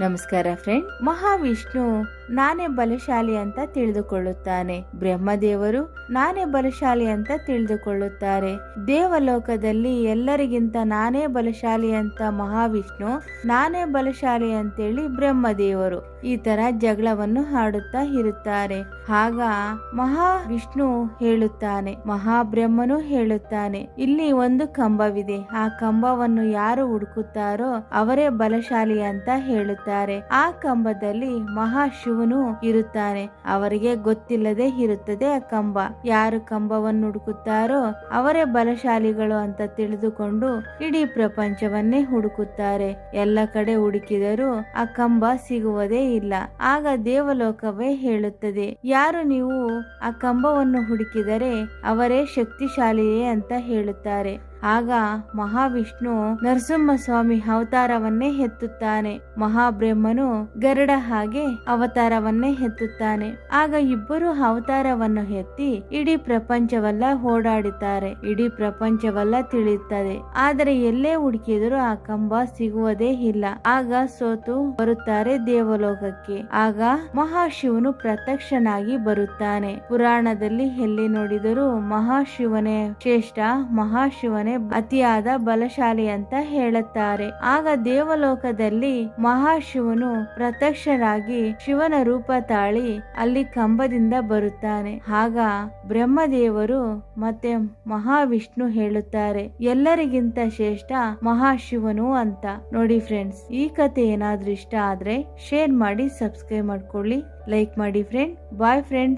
ನಮಸ್ಕಾರ ಫ್ರೆಂಡ್ ಮಹಾವಿಷ್ಣು ನಾನೇ ಬಲಶಾಲಿ ಅಂತ ತಿಳಿದುಕೊಳ್ಳುತ್ತಾನೆ. ಬ್ರಹ್ಮದೇವರು ನಾನೇ ಬಲಶಾಲಿ ಅಂತ ತಿಳಿದುಕೊಳ್ಳುತ್ತಾರೆ. ದೇವಲೋಕದಲ್ಲಿ ಎಲ್ಲರಿಗಿಂತ ನಾನೇ ಬಲಶಾಲಿ ಅಂತ ಮಹಾವಿಷ್ಣು ನಾನೇ ಬಲಶಾಲಿ ಅಂತೇಳಿ ಬ್ರಹ್ಮದೇವರು ಈ ತರ ಜಗಳವನ್ನು ಹಾಡುತ್ತಾ ಇರುತ್ತಾರೆ. ಆಗ ಮಹಾವಿಷ್ಣು ಹೇಳುತ್ತಾನೆ, ಮಹಾಬ್ರಹ್ಮನು ಹೇಳುತ್ತಾನೆ, ಇಲ್ಲಿ ಒಂದು ಕಂಬವಿದೆ. ಆ ಕಂಬವನ್ನು ಯಾರು ಹುಡುಕುತ್ತಾರೋ ಅವರೇ ಬಲಶಾಲಿ ಅಂತ ಹೇಳುತ್ತಾರೆ. ಆ ಕಂಬದಲ್ಲಿ ಮಹಾಶಿವನು ಇರುತ್ತಾನೆ. ಅವರಿಗೆ ಗೊತ್ತಿಲ್ಲದೆ ಇರುತ್ತದೆ ಆ ಕಂಬ. ಯಾರು ಕಂಬವನ್ನು ಹುಡುಕುತ್ತಾರೋ ಅವರೇ ಬಲಶಾಲಿಗಳು ಅಂತ ತಿಳಿದುಕೊಂಡು ಇಡೀ ಪ್ರಪಂಚವನ್ನೇ ಹುಡುಕುತ್ತಾರೆ. ಎಲ್ಲ ಕಡೆ ಹುಡುಕಿದರೂ ಆ ಕಂಬ ಸಿಗುವುದೇ ಇಲ್ಲ. ಆಗ ದೇವಲೋಕವೇ ಹೇಳುತ್ತದೆ, ಯಾರು ನೀವು ಆ ಕಂಬವನ್ನು ಹುಡುಕಿದರೆ ಅವರೇ ಶಕ್ತಿಶಾಲಿಯೇ ಅಂತ ಹೇಳುತ್ತಾರೆ. ಆಗ ಮಹಾವಿಷ್ಣು ನರಸಿಂಹಸ್ವಾಮಿ ಅವತಾರವನ್ನೇ ಹೆತ್ತುತ್ತಾನೆ. ಮಹಾಬ್ರಹ್ಮನು ಗರುಡ ಹಾಗೆ ಅವತಾರವನ್ನೇ ಹೆತ್ತುತ್ತಾನೆ. ಆಗ ಇಬ್ಬರು ಅವತಾರವನ್ನು ಎತ್ತಿ ಇಡೀ ಪ್ರಪಂಚವೆಲ್ಲ ಓಡಾಡುತ್ತಾರೆ. ಇಡೀ ಪ್ರಪಂಚವೆಲ್ಲ ತಿಳಿಯುತ್ತದೆ. ಆದರೆ ಎಲ್ಲೇ ಹುಡುಕಿದರೂ ಆ ಕಂಬ ಸಿಗುವುದೇ ಇಲ್ಲ. ಆಗ ಸೋತು ಬರುತ್ತಾರೆ ದೇವಲೋಕಕ್ಕೆ. ಆಗ ಮಹಾಶಿವನು ಪ್ರತ್ಯಕ್ಷನಾಗಿ ಬರುತ್ತಾನೆ. ಪುರಾಣದಲ್ಲಿ ಎಲ್ಲಿ ನೋಡಿದರೂ ಮಹಾಶಿವನೇ ಶ್ರೇಷ್ಠ, ಮಹಾಶಿವನೇ ಅತಿಯಾದ ಬಲಶಾಲಿ ಅಂತ ಹೇಳುತ್ತಾರೆ. ಆಗ ದೇವಲೋಕದಲ್ಲಿ ಮಹಾಶಿವನು ಪ್ರತ್ಯಕ್ಷರಾಗಿ ಶಿವನ ರೂಪ ತಾಳಿ ಅಲ್ಲಿ ಕಂಬದಿಂದ ಬರುತ್ತಾನೆ. ಆಗ ಬ್ರಹ್ಮದೇವರು ಮತ್ತೆ ಮಹಾವಿಷ್ಣು ಹೇಳುತ್ತಾರೆ, ಎಲ್ಲರಿಗಿಂತ ಶ್ರೇಷ್ಠ ಮಹಾಶಿವನು ಅಂತ. ನೋಡಿ ಫ್ರೆಂಡ್ಸ್ ಈ ಕತೆ ಏನಾದ್ರೂ ಇಷ್ಟ ಆದ್ರೆ ಶೇರ್ ಮಾಡಿ ಸಬ್ಸ್ಕ್ರೈಬ್ ಮಾಡ್ಕೊಳ್ಳಿ. ಲೈಕ್ ಮಾಡಿ ಫ್ರೆಂಡ್ ಬಾಯ್ ಫ್ರೆಂಡ್ಸ್